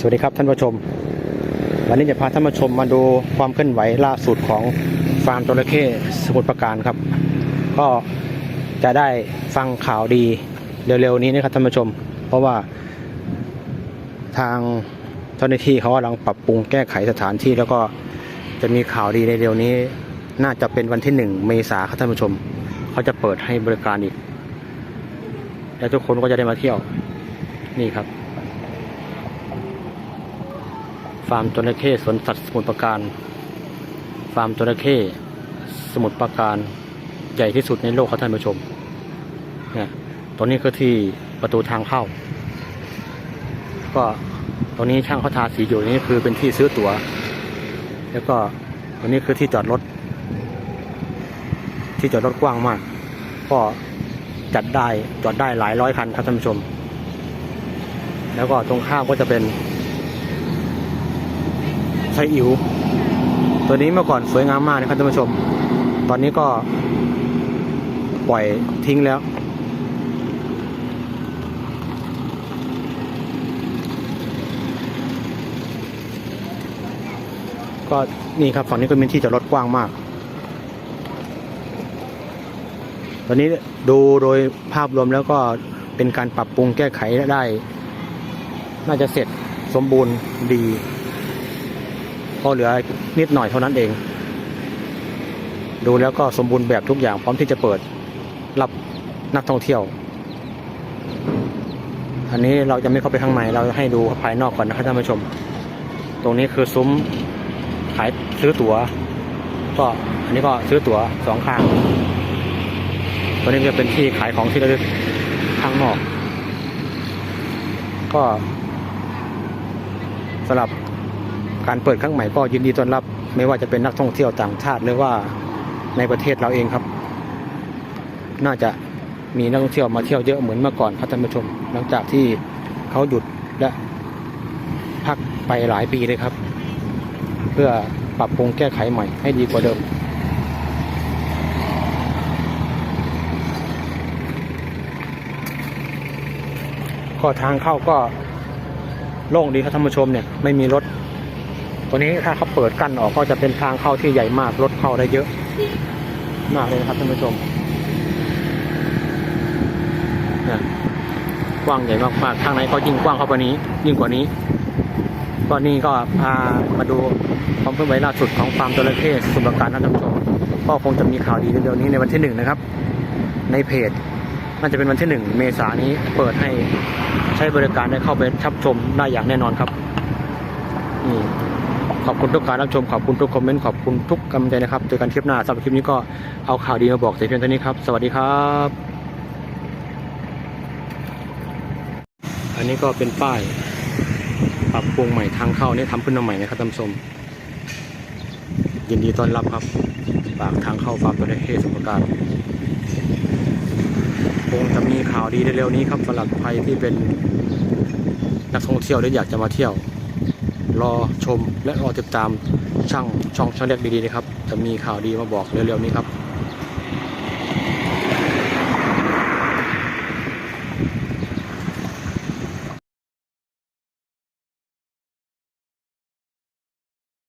สวัสดีครับท่านผู้ชม วันนี้จะพาท่านผู้ชมมาดูความเคลื่อนไหวล่าสุดของฟาร์มจระเข้สมุทรปราการครับ ก็จะได้ฟังข่าวดีเร็วๆนี้นะครับท่านผู้ชม เพราะว่าทางเจ้าหน้าที่เขากำลังปรับปรุงแก้ไขสถานที่แล้วก็จะมีข่าวดีในเร็วนี้ น่าจะเป็นวันที่หนึ่งเมษาครับท่านผู้ชม เขาจะเปิดให้บริการอีก และทุกคนก็จะได้มาเที่ยวนี่ครับ ฟาร์มจระเข้สวนสัตว์สมุทรปราการ ฟาร์มจระเข้สมุทรปราการใหญ่ที่สุดในโลกครับท่านผู้ชมเนี่ยตรงนี้คือที่ประตูทางเข้า ก็ตรงนี้ช่างเขาทาสีอยู่นี่คือเป็นที่ซื้อตั๋ว แล้วก็ตรงนี้คือที่จอดรถ ที่จอดรถกว้างมาก ก็จัดได้จอดได้หลายร้อยคันครับท่านผู้ชม แล้วก็ตรงข้ามก็จะเป็น ไซอิ๋วตัวนี้เมื่อก่อนสวยงามมากนะครับท่านผู้ชม ตอนนี้ก็ปล่อยทิ้งแล้ว ก็นี่ครับฝั่งนี้ก็เป็นที่จอดรถกว้างมาก ตอนนี้ดูโดยภาพรวมแล้วก็เป็นการปรับปรุงแก้ไขได้ น่าจะเสร็จสมบูรณ์ดี ก็เหลือนิดหน่อยเท่านั้นเอง ดูแล้วก็สมบูรณ์แบบทุกอย่างพร้อมที่จะเปิดรับนักท่องเที่ยว อันนี้เราจะไม่เข้าไปข้างในเราจะให้ดูภายนอกก่อนนะครับท่านผู้ชม ตรงนี้คือซุ้มขายซื้อตั๋ว ก็อันนี้ก็ซื้อตั๋วสองข้างตัวนี้จะเป็นที่ขายของที่ระลึกข้างนอก ก็สำหรับ การเปิดครั้งใหม่ก็ยินดีต้อนรับ ไม่ว่าจะเป็นนักท่องเที่ยวต่างชาติหรือว่าในประเทศเราเองครับ น่าจะมีนักท่องเที่ยวมาเที่ยวเยอะเหมือนเมื่อก่อนครับท่านผู้ชม หลังจากที่เขาหยุดและพักไปหลายปีเลยครับ เพื่อปรับปรุงแก้ไขใหม่ให้ดีกว่าเดิม ก็ทางเข้าก็โล่งดีครับท่านผู้ชมเนี่ยไม่มีรถ ตัวนี้ถ้าเขาเปิดกั้นออกก็จะเป็นทางเข้าที่ใหญ่มากรถเข้าได้เยอะ มากเลยนะครับท่านผู้ชมกว้างใหญ่มากๆทางไหนก็ยิ่งกว้างเข้าไปนี้ ยิ่งกว่านี้ก็นี่ก็พามาดูความเคลื่อนไหวล่าสุดของฟาร์มจระเข้สมุทรปราการนะท่านผู้ชมก็คงจะมีข่าวดีเร็วๆนี้ในวันที่หนึ่งนะครับ ในเพจน่าจะเป็นวันที่หนึ่งเมษายนนี้เปิดให้ใช้บริการได้เข้าไปชับชมได้อย่างแน่นอนครับนี่ ขอบคุณทุกการรับชม ขอบคุณทุกคอมเมนต์ ขอบคุณทุกกำลังใจนะครับ เจอกันคลิปหน้าสำหรับคลิปนี้ก็เอาข่าวดีมาบอกแต่เพียงเท่านี้ครับ สวัสดีครับ อันนี้ก็เป็นป้าย ปรับปรุงใหม่ทางเข้านี่ทำขึ้นมาใหม่นะครับท่านผู้ชมยินดีต้อนรับครับ ปากทางเข้าฟาร์มตัวเลเฮสมุทรปราการคงจะมีข่าวดีเร็วๆนี้ครับสำหรับใครที่เป็นนักท่องเที่ยวหรืออยากจะมาเที่ยว รอชมและรอติดตามช่างช่องช่องเล็กดีๆนะครับ จะมีข่าวดีมาบอกเร็วๆนี้ครับ